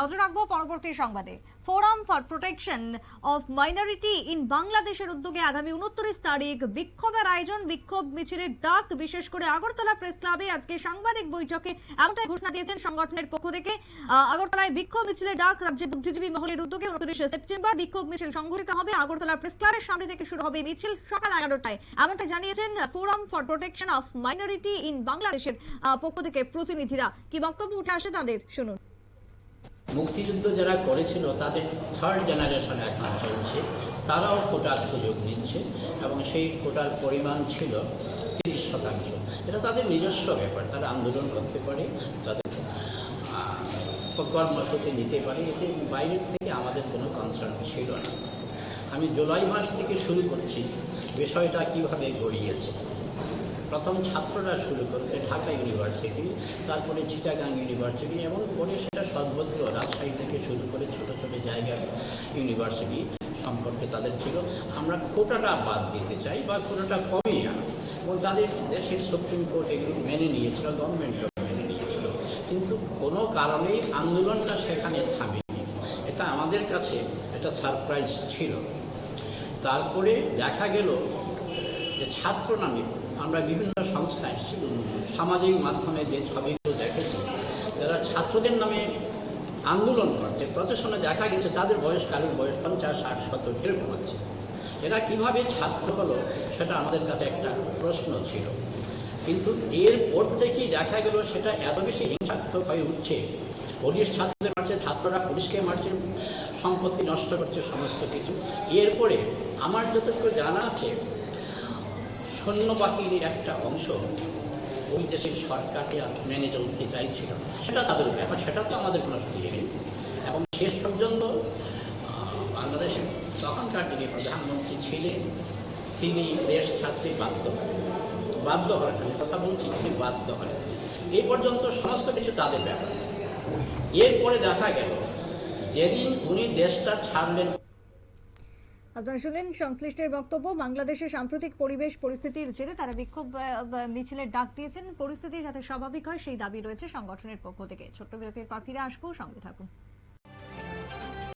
নজর রাখব পরবর্তী সংবাদে। Forum for protection of minority in বাংলাদেশের উদ্যোগে আগামী উনত্রিশ তারিখ বিক্ষোভের আয়োজন, বিক্ষোভ মিছিলের ডাক, বিশেষ করে আগরতলা প্রেস ক্লাবে আজকে সাংবাদিক বৈঠকে এমনটাই ঘোষণা দিয়েছেন সংগঠনের পক্ষ থেকে। আগরতলায় বিক্ষোভ মিছিলের ডাক রাজ্যের বুদ্ধিজীবী মহলের উদ্যোগে উনত্রিশে সেপ্টেম্বর বিক্ষোভ মিছিল সংঘটিত হবে। আগরতলা প্রেস ক্লাবের সামনে থেকে শুরু হবে মিছিল সকাল এগারোটায়। এমনটা জানিয়েছেন forum for protection of minority in বাংলাদেশের পক্ষ থেকে প্রতিনিধিরা। কি বক্তব্য উঠে আসে তাদের? শুনুন। মুক্তিযুদ্ধ যারা করেছিল, তাদের থার্ড জেনারেশন এখন চলছে তারাও কোটার সুযোগ নিচ্ছে এবং সেই কোটার পরিমাণ ছিল তিরিশ শতাংশ। এটা তাদের নিজস্ব ব্যাপার, তারা আন্দোলন করতে পারে, তাদের কর্মসূচি নিতে পারে। এতে বাইরের থেকে আমাদের কোনো কনসার্ন ছিল না। আমি জুলাই মাস থেকে শুরু করছি, বিষয়টা কীভাবে গড়িয়েছে। প্রথম ছাত্ররা শুরু করেছে ঢাকা ইউনিভার্সিটি, তারপরে চিটাগাং ইউনিভার্সিটি এবং পরে সেটা সর্বত্র রাজশাহী থেকে শুরু করে ছোট ছোট জায়গার ইউনিভার্সিটি সম্পর্কে তাদের ছিল। আমরা কোটাটা বাদ দিতে চাই বা কোটাটা কমিয়ে আনা এবং তাদের দেশের সুপ্রিম কোর্ট এগুলো মেনে নিয়েছিল, গভর্নমেন্টও মেনে নিয়েছিল। কিন্তু কোনো কারণেই আন্দোলনটা সেখানে থামেনি। এটা আমাদের কাছে একটা সারপ্রাইজ ছিল। তারপরে দেখা গেল যে ছাত্র নামে আমরা বিভিন্ন সংস্থায়, সামাজিক মাধ্যমে যে ছবিগুলো দেখেছি, যারা ছাত্রদের নামে আন্দোলন করছে প্রচেশনে দেখা গেছে তাদের বয়স কারোর বয়স, পঞ্চাশ, ষাট, সত্তর এরকম আছে এরা কীভাবে ছাত্র হলো সেটা আমাদের কাছে একটা প্রশ্ন ছিল। কিন্তু এরপর থেকেই দেখা গেল সেটা এত বেশি হিংসাত্মক হয়ে উঠছে। পুলিশ ছাত্রদের মারছে, ছাত্ররা পুলিশকে মারছে, সম্পত্তি নষ্ট করছে, সমস্ত কিছু। এরপরে আমার যতটুকু জানা আছে সৈন্যবাহিনীর একটা অংশ ওই দেশের সরকারকে মেনে চলতে চাইছিল সেটা তাদের ব্যাপার, সেটা তো আমাদের কোনো সুবিধে নেই। এবং শেষ পর্যন্ত বাংলাদেশের তখনকার যিনি প্রধানমন্ত্রী ছিলেন, তিনি দেশ ছাড়তে বাধ্য বাধ্য হন আমি কথা বলছি, তিনি বাধ্য হন এই পর্যন্ত সমস্ত কিছু তাদের ব্যাপার। এরপরে দেখা গেল, যেদিন উনি দেশটা ছাড়লেন আপনারা শুনলেন সংশ্লিষ্টের বক্তব্য, বাংলাদেশের সাম্প্রতিক পরিবেশ, পরিস্থিতির জেরে তারা বিক্ষোভ মিছিলের ডাক দিয়েছেন। পরিস্থিতি যাতে স্বাভাবিক হয়, সেই দাবি রয়েছে সংগঠনের পক্ষ থেকে। ছোট্ট বিরতির পর ফিরে আসব, সঙ্গে থাকুন।